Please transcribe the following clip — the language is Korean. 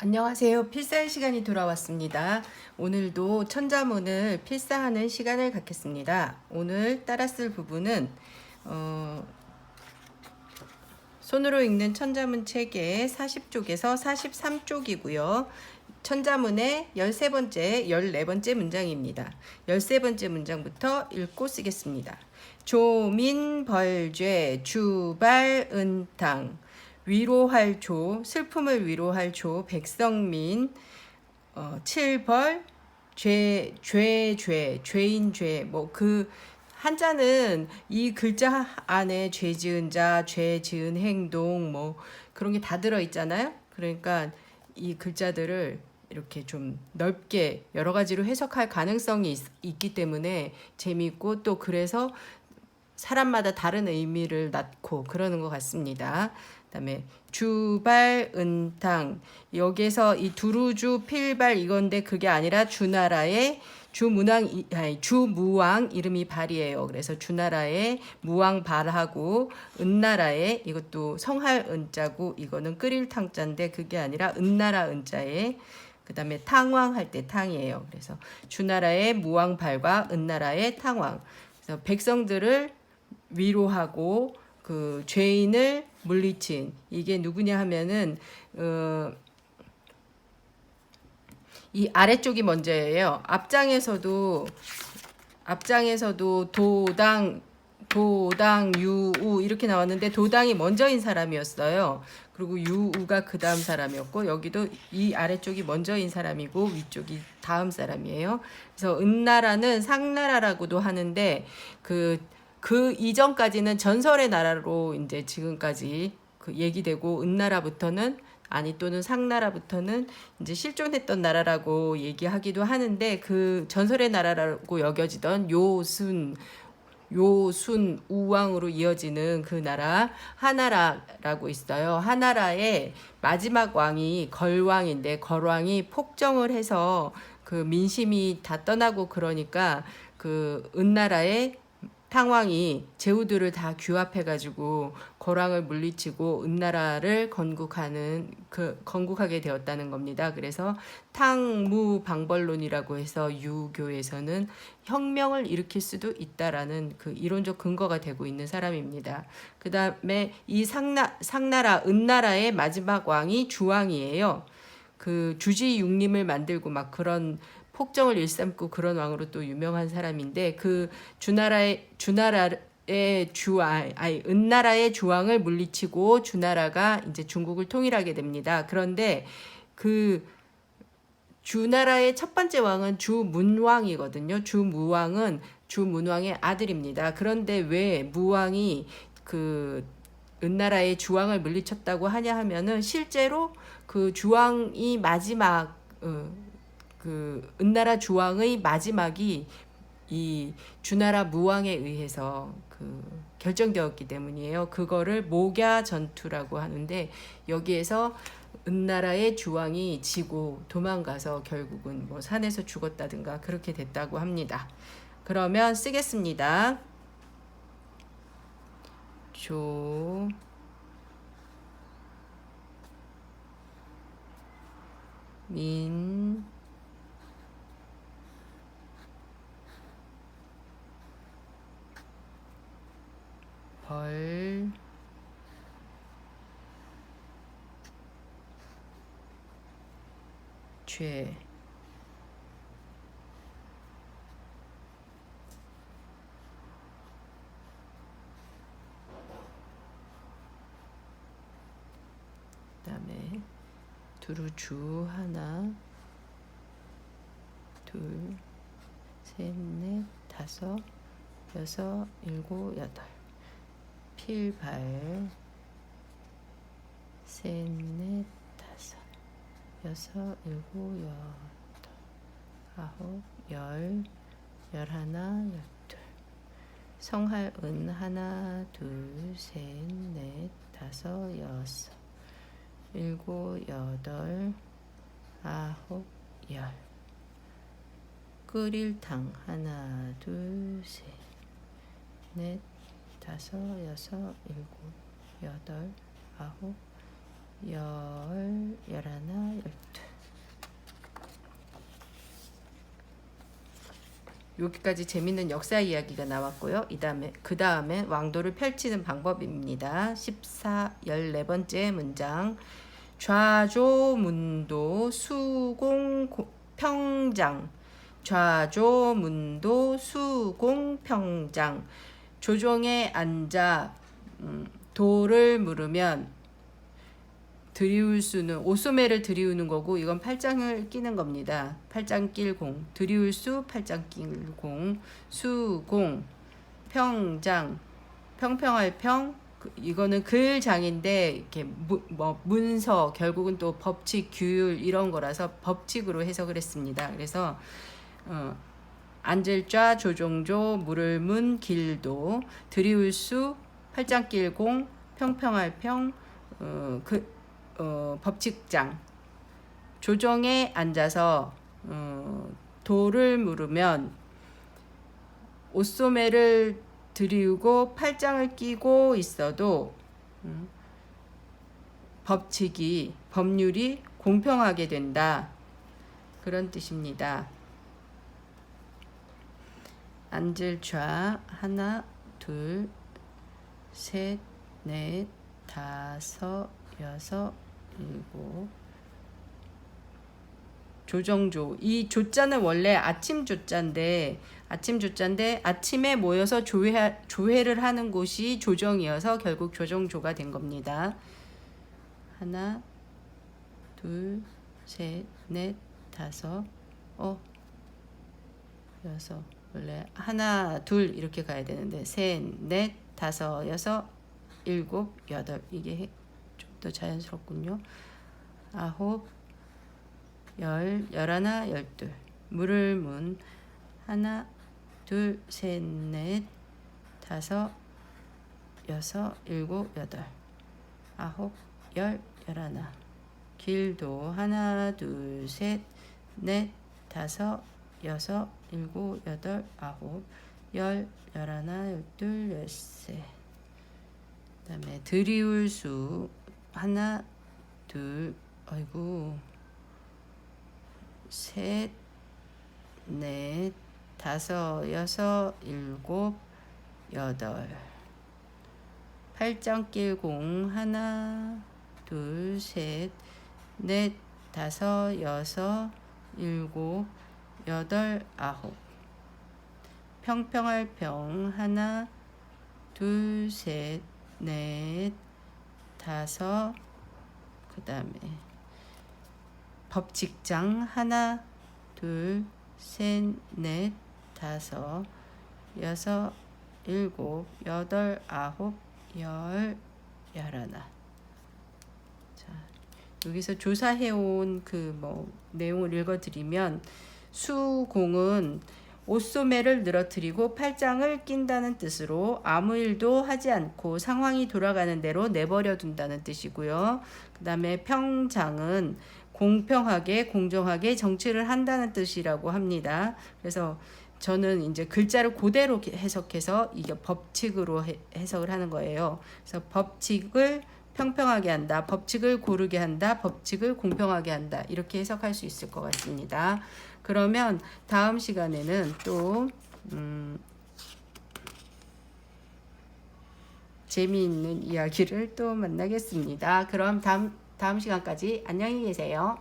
안녕하세요. 필사의 시간이 돌아왔습니다. 오늘도 천자문을 필사하는 시간을 갖겠습니다. 오늘 따라 쓸 부분은 어, 손으로 읽는 천자문 책의 40쪽에서 43쪽이고요. 천자문의 13번째, 14번째 문장입니다. 13번째 문장부터 읽고 쓰겠습니다. 조민벌죄 주발은탕 위로할 조, 슬픔을 위로할 조, 백성민, 어, 칠벌, 죄, 죄, 죄, 죄인 죄, 뭐 그 한자는 이 글자 안에 죄 지은 자, 죄 지은 행동, 뭐 그런 게 다 들어 있잖아요. 그러니까 이 글자들을 이렇게 좀 넓게 여러 가지로 해석할 가능성이 있, 있기 때문에 재미있고 또 그래서 사람마다 다른 의미를 낳고 그러는 것 같습니다. 그다음에 주발 은탕 여기서 이 두루주 필발 이건데 그게 아니라 주나라의 주문왕 아니 주무왕 이름이 발이에요. 그래서 주나라의 무왕 발하고 은나라의 이것도 성할 은자고 이거는 끓일 탕자인데 그게 아니라 은나라 은자에 그다음에 탕왕 할 때 탕이에요. 그래서 주나라의 무왕 발과 은나라의 탕왕. 그래서 백성들을 위로하고 그 죄인을 물리친 이게 누구냐 하면은 어, 이 아래쪽이 먼저예요. 앞장에서도 앞장에서도 도당 도당 유우 이렇게 나왔는데 도당이 먼저인 사람이었어요. 그리고 유우가 그 다음 사람이었고 여기도 이 아래쪽이 먼저인 사람이고 위쪽이 다음 사람이에요. 그래서 은나라는 상나라라고도 하는데 그 그 이전까지는 전설의 나라로 이제 지금까지 그 얘기되고 은나라부터는 아니 또는 상나라부터는 이제 실존했던 나라라고 얘기하기도 하는데 그 전설의 나라라고 여겨지던 요순 요순 우왕으로 이어지는 그 나라 하나라라고 있어요. 하나라의 마지막 왕이 걸왕인데 걸왕이 폭정을 해서 그 민심이 다 떠나고 그러니까 그 은나라의 탕왕이 제후들을 다 규합해가지고 거랑을 물리치고 은나라를 건국하는 그 건국하게 되었다는 겁니다. 그래서 탕무방벌론이라고 해서 유교에서는 혁명을 일으킬 수도 있다라는 그 이론적 근거가 되고 있는 사람입니다. 그 다음에 이 상나 상나라 은나라의 마지막 왕이 주왕이에요. 그 주지 육림을 만들고 막 그런 폭정을 일삼고 그런 왕으로 또 유명한 사람인데 그 주나라의 주나라의 주왕 아니 은나라의 주왕을 물리치고 주나라가 이제 중국을 통일하게 됩니다. 그런데 그 주나라의 첫 번째 왕은 주문왕이거든요. 주무왕은 주문왕의 아들입니다. 그런데 왜 무왕이 그 은나라의 주왕을 물리쳤다고 하냐 하면은 실제로 그 주왕이 마지막 어, 그 은나라 주왕의 마지막이 이 주나라 무왕에 의해서 그 결정되었기 때문이에요. 그거를 목야 전투라고 하는데 여기에서 은나라의 주왕이 지고 도망가서 결국은 뭐 산에서 죽었다든가 그렇게 됐다고 합니다. 그러면 쓰겠습니다. 조 민, 벌, 죄, 그다음에 두루주 하나, 둘, 셋, 넷, 다섯, 여섯, 일곱, 여덟. 필발, 셋, 넷, 다섯, 여섯, 일곱, 여덟, 아홉, 열, 열하나, 열둘. 성할 은 하나, 둘, 셋, 넷, 다섯, 여섯. 일곱, 여덟, 아홉, 열. 끓일 탕 하나, 둘, 셋, 넷, 다섯, 여섯, 일곱, 여덟, 아홉, 열, 열하나, 열둘. 여기까지 재밌는 역사 이야기가 나왔고요. 이 다음에 그 다음에 왕도를 펼치는 방법입니다. 14, 14번째 문장. 좌조문도 수공 고- 평장. 좌조문도 수공 평장. 조종에 앉아 음, 도를 물으면 들이울 수는 옷소매를 들이우는 거고 이건 팔짱을 끼는 겁니다. 팔짱 낄공 들이울 수 팔짱 낄공 수공 평장 평평할 평 그- 이거는 글장인데 이렇게 무, 뭐 문서 결국은 또 법칙 규율 이런 거라서 법칙으로 해석을 했습니다. 그래서 어, 앉을 좌 조종조 물을 문 길도 들이울 수 팔짱 낄공 평평할 평 어, 그 어, 법칙장 조정에 앉아서 어, 도를 물으면 옷소매를 들이우고 팔짱을 끼고 있어도 음, 법칙이 법률이 공평하게 된다 그런 뜻입니다. 앉을 좌 하나 둘 셋, 넷, 다섯, 여섯, 일곱. 조정조. 이 조자는 원래 아침 조자인데 아침 조자인데 아침에 모여서 조회 조회를 하는 곳이 조정이어서 결국 조정조가 된 겁니다. 하나, 둘, 셋, 넷, 다섯, 어, 여섯. 원래 하나, 둘 이렇게 가야 되는데 셋, 넷, 다섯, 여섯, 일곱, 여덟 이게 좀더 자연스럽군요. 아홉, 열, 열하나, 열둘. 물을 문 하나, 둘, 셋, 넷, 다섯, 여섯, 일곱, 여덟, 아홉, 열, 열하나. 길도 하나, 둘, 셋, 넷, 다섯, 여섯, 일곱, 여덟, 아홉, 열, 열하나, 열둘, 열세. 그다음에 들이울 수 하나, 둘, 아이고, 셋, 넷, 다섯, 여섯, 일곱, 여덟. 팔짱 낄공 하나, 둘, 셋, 넷, 다섯, 여섯, 일곱, 여덟, 아홉. 평평할 평 하나, 둘, 셋, 넷, 다섯. 그 다음에 법칙장 하나, 둘, 셋, 넷, 다섯, 여섯, 일곱, 여덟, 아홉, 열, 열하나. 자, 여기서 조사해온 그 뭐 내용을 읽어드리면 수공은 옷소매를 늘어뜨리고 팔짱을 낀다는 뜻으로 아무 일도 하지 않고 상황이 돌아가는 대로 내버려 둔다는 뜻이고요. 그 다음에 평장은 공평하게 공정하게 정치를 한다는 뜻이라고 합니다. 그래서 저는 이제 글자를 그대로 해석해서 이게 법칙으로 해, 해석을 하는 거예요. 그래서 법칙을 평평하게 한다, 법칙을 고르게 한다, 법칙을 공평하게 한다 이렇게 해석할 수 있을 것 같습니다. 그러면 다음 시간에는 또 음, 재미있는 이야기를 또 만나겠습니다. 그럼 다음 다음 시간까지 안녕히 계세요.